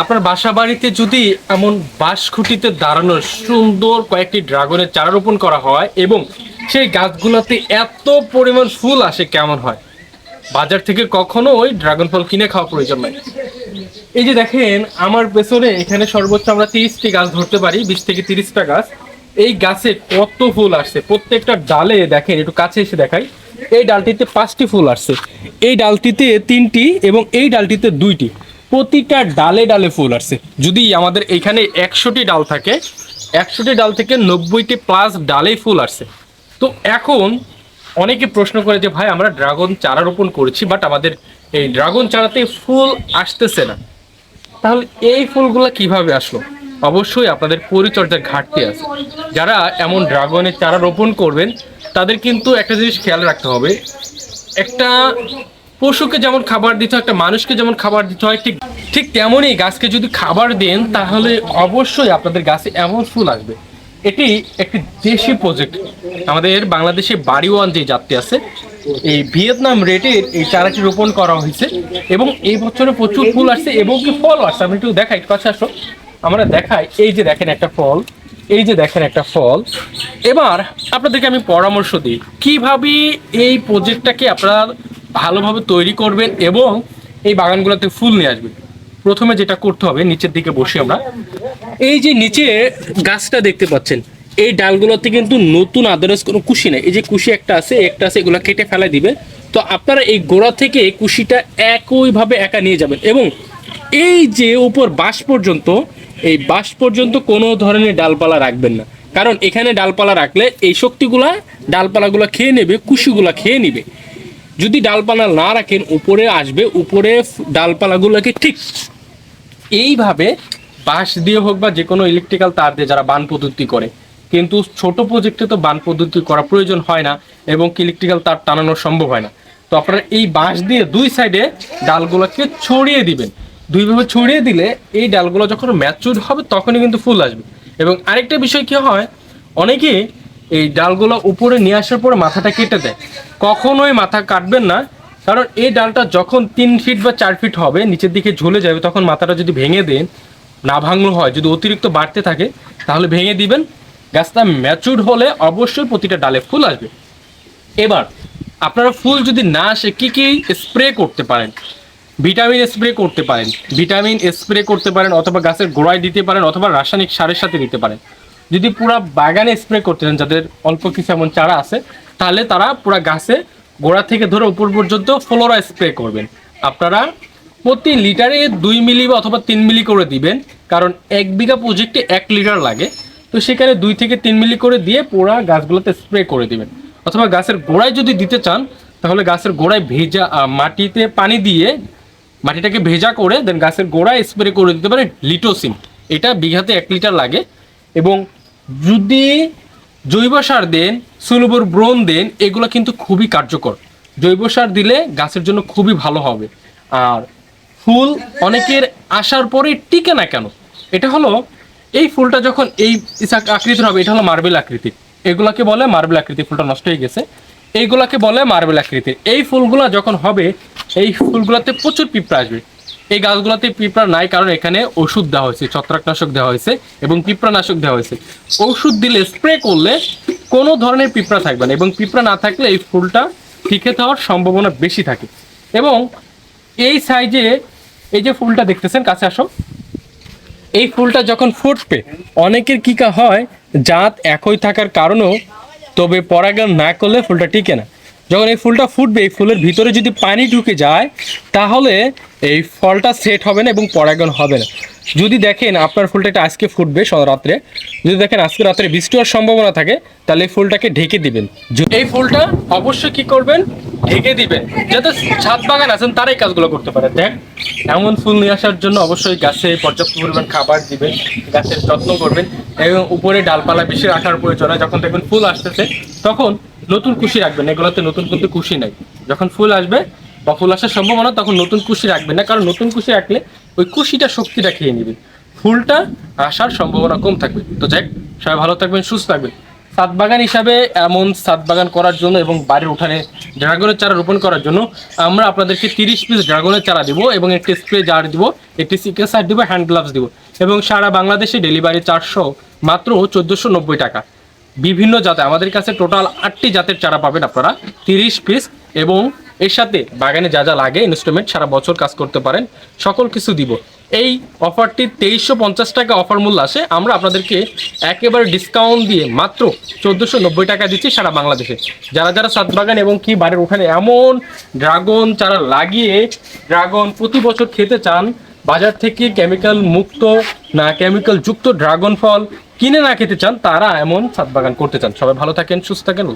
আপনার বাসা বাড়িতে যদি এমন বাঁশ খুঁটিতে দাঁড়ানো সুন্দর কয়েকটি ড্রাগনের চারা রোপণ করা হয় এবং সেই গাছগুলোতে এত পরিমাণ ফুল আসে, কেমন হয়? বাজার থেকে কখনো ওই ড্রাগন ফল কিনে খাওয়া প্রয়োজন নাই। এই যে দেখেন, আমার পেছনে এখানে সর্বোচ্চ আমরা তিরিশটি গাছ ধরতে পারি, বিশ থেকে তিরিশটা গাছ। এই গাছে কত ফুল আসছে? প্রত্যেকটা ডালে দেখেন, একটু কাছে এসে দেখাই। এই ডালটিতে পাঁচটি ফুল আসছে। এই ডালটিতে তিনটি এবং এই ডালটিতে দুইটি। প্রতিটা ডালে ডালে ফুল আসছে। যদি আমাদের এখানে একশোটি ডাল থাকে, একশোটি ডাল থেকে নব্বইটি প্লাস ডালেই ফুল আসছে। তো এখন অনেকে প্রশ্ন করে যে, ভাই, আমরা ড্রাগন চারা রোপণ করেছি বাট আমাদের এই ড্রাগন চারাতে ফুল আসতেছে না। তাহলে এই ফুলগুলো কীভাবে আসলো? অবশ্যই আপনাদের পরিচর্যার ঘাটতি আছে। যারা এমন ড্রাগনের চারা রোপণ করবেন, তাদের কিন্তু একটা জিনিস খেয়াল রাখতে হবে। একটা পশুকে যেমন খাবার দিতে হয়, একটা মানুষকে যেমন খাবার দিতে হয়, ঠিক ঠিক তেমনই গাছকে যদি খাবার দেন, তাহলে অবশ্যই আপনাদের গাছে এমন ফুল আসবে। এটি একটি দেশি প্রজেক্ট। আমাদের বাংলাদেশে বাড়িওয়ান যে জাতটি আছে, এই ভিয়েতনাম রেটের এই চারাটি রোপণ করা হয়েছে এবং এই বছরে প্রচুর ফুল আসছে এবং কি ফল আসছে? আমি একটু দেখাই কাছে আসো। আমরা দেখাই, এই যে দেখেন একটা ফল, এই যে দেখেন একটা ফল। এবার আপনাদেরকে আমি পরামর্শ দিই, কীভাবে এই প্রজেক্টটাকে আপনারা ভালোভাবে তৈরি করবেন এবং এই বাগানগুলোতে ফুল নিয়ে আসবেন। প্রথমে যেটা করতে হবে, নিচের দিকে বসে আমরা। এই যে নিচে গাছটা দেখতে পাচ্ছেন, এই ডালগুলোতে কিন্তু নতুন আদারস কোনো কুশি নেই। এই যে কুশি একটা আছে একটা আছে, এগুলো কেটে ফেলাই দিবে। তো আপনারা এই গোড়া থেকে কুশিটা একইভাবে একা নিয়ে যাবেন এবং এই যে উপর বাঁশ পর্যন্ত, এই বাঁশ পর্যন্ত কোনো ধরনের ডালপালা রাখবেন না। কারণ এখানে ডালপালা রাখলে এই শক্তিগুলা, ডালপালাগুলো খেয়ে নেবে, কুশিগুলা খেয়ে নেবে। যদি ডালপালা না রাখেন, উপরে আসবে, উপরে ডালপালাগুলোকে ঠিক এইভাবে বাঁশ দিয়ে হোক বা যে কোনো ইলেকট্রিক্যাল তার দিয়ে যারা বান পদ্ধতি করে। কিন্তু ছোট প্রজেক্টে তো বান পদ্ধতি করা প্রয়োজন হয় না এবং ইলেকট্রিক্যাল তার টানানো সম্ভব হয় না। তো আপনারা এই বাঁশ দিয়ে দুই সাইডে ডালগুলোকে ছড়িয়ে দিবেন। দুইভাবে ছড়িয়ে দিলে এই ডালগুলো যখন ম্যাচুর হবে, তখনই কিন্তু ফুল আসবে। এবং আরেকটা বিষয় কি হয় অনেকে এই ডালগুলো উপরে নিয়ে আসার পরে মাথাটা কেটে দেয়। কখনোই মাথা কাটবেন না, কারণ এই ডালটা যখন তিন ফিট বা চার ফিট হবে, নিচের দিকে ঝুলে যাবে, তখন মাথাটা যদি ভেঙে দেন, না ভাঙলো হয়, যদি অতিরিক্ত বাড়তে থাকে, তাহলে ভেঙে দিবেন। গাছটা ম্যাচুর হলে অবশ্যই প্রতিটা ডালে ফুল আসবে। এবার, আপনারা ফুল যদি না আসে, কী কী স্প্রে করতে পারেন? ভিটামিন স্প্রে করতে পারেন। ভিটামিন স্প্রে করতে পারেন, অথবা গাছের গোড়ায় দিতে পারেন, অথবা রাসায়নিক সারের সাথে দিতে পারেন। যদি পুরা বাগানে স্প্রে করতে চান, যাদের অল্প কিছু এমন চারা আছে, তাহলে তারা পুরা গাছে গোড়া থেকে ধরে উপর পর্যন্ত ফ্লোরা স্প্রে করবেন। আপনারা প্রতি লিটারে দুই মিলি বা অথবা তিন মিলি করে দিবেন, কারণ এক বিঘা প্রজেক্টে এক লিটার লাগে। তো সেখানে দুই থেকে তিন মিলি করে দিয়ে পুরা গাছগুলোতে স্প্রে করে দিবেন। অথবা গাছের গোড়ায় যদি দিতে চান, তাহলে গাছের গোড়ায় ভেজা মাটিতে পানি দিয়ে মাটিটাকে ভেজা করে দেন গাছের গোড়ায় স্প্রে করে দিতে পারেন লিটোসিন। এটা বিঘাতে এক লিটার লাগে এবং যদি জৈব সার দেন সুলভর ব্রোন দেন, এগুলো কিন্তু খুবই কার্যকর। জৈব সার দিলে গাছের জন্য খুবই ভালো হবে। আর ফুল অনেকের আসার পরে টিকে না কেন? এটা হলো এই ফুলটা যখন এই আকৃতির হবে, এটা হলো মার্বেল আকৃতির। এগুলাকে বলে মার্বেল আকৃতি ফুলটা নষ্ট হয়ে গেছে। এইগুলাকে বলে মার্বেল আকৃতির। এই ফুলগুলা যখন হবে, এই ফুলগুলাতে প্রচুর পিঁপড়া আসবে। এই গাছগুলোতে পিঁপড়া নাই কারণ এখানে ওষুধ দেওয়া হয়েছে, ছত্রাকনাশক দেওয়া হয়েছে এবং পিঁপড়ানাশক দেওয়া হয়েছে। ওষুধ দিলে স্প্রে করলে কোনো ধরনের পিঁপড়া থাকবে না এবং পিঁপড়া না থাকলে এই ফুলটা টিকে থাকার সম্ভাবনা বেশি থাকে। এবং এই সাইজে এই যে ফুলটা দেখতেছেন, কাছে আসো। এই ফুলটা যখন ফুটবে, অনেকের কি কা হয়, জাত একই থাকার কারণেও তবে পরাগায়ন না করলে ফুলটা টিকে না। যখন এই ফুলটা ফুটবে, এই ফুলের ভিতরে যদি পানি ঢুকে যায়, তাহলে এই ফলটা সেট হবে না এবং পরাগায়ন হবে না। যদি দেখেন আপনার ফুলটা এটা আজকে ফুটবে রাত্রে যদি দেখেন আজকে রাত্রে বৃষ্টি হওয়ার সম্ভাবনা থাকে, তাহলে এই ফুলটাকে ঢেকে দিবেন। এই ফুলটা অবশ্যই কি করবেন? ঢেকে দিবেন। যাতে ছাদ বাগান আছেন, তারাই কাজগুলো করতে পারে। দেখ, এমন ফুল নিয়ে আসার জন্য অবশ্যই গাছে পর্যাপ্ত পরিমাণ খাবার দিবেন, গাছের যত্ন করবেন এবং উপরে ডালপালা বেশি রাখার প্রয়োজন হয়। যখন দেখবেন ফুল আসতেছে, তখন নতুন কুশি রাখবেন, এগুলোতে নতুন কিন্তু কুশি নাই। যখন ফুল আসবে বা ফুল আসার সম্ভাবনা, তখন নতুন কুশি রাখবেন না, কারণ নতুন কুশি রাখলে ওই কুশিটা শক্তিটা খেয়ে নেবে। ফুলটা আসার সম্ভাবনা কম থাকবে। তো যাই সবাই ভালো থাকবেন, সুস্থ থাকবেন। সাত বাগান হিসাবে এমন সাত বাগান করার জন্য এবং বাড়ির উঠানে ড্রাগনের চারা রোপণ করার জন্য আমরা আপনাদেরকে তিরিশ পিস ড্রাগনের চারা দিব এবং একটি স্প্রে জার দিব, একটি সিকেসার দিব হ্যান্ড গ্লাভস দিব। এবং সারা বাংলাদেশে ডেলিভারি চারশো মাত্র চোদ্দোশো নব্বই টাকা। বিভিন্ন জাতে, আমাদের কাছে টোটাল আটটি জাতের চারা পাবেন আপনারা, তিরিশ পিস এবং এর সাথে বাগানে যা যা লাগে ইনস্ট্রুমেন্ট সারা বছর কাজ করতে পারেন, সকল কিছু দিব। এই অফারটি তেইশশো পঞ্চাশ টাকা অফার মূল্য আসে, আমরা আপনাদেরকে একেবারে ডিসকাউন্ট দিয়ে মাত্র চোদ্দোশো নব্বই টাকা দিচ্ছি সারা বাংলাদেশে। যারা যারা সাত বাগান এবং কি বাড়ির ওখানে এমন ড্রাগন চারা লাগিয়ে, ড্রাগন প্রতি বছর খেতে চান, বাজার থেকে কেমিক্যাল মুক্ত না কেমিক্যাল যুক্ত ড্রাগন ফল কিনে না খেতে চান, তারা এমন ছাদ বাগান করতে চান সবাই ভালো থাকেন, সুস্থ থাকেন।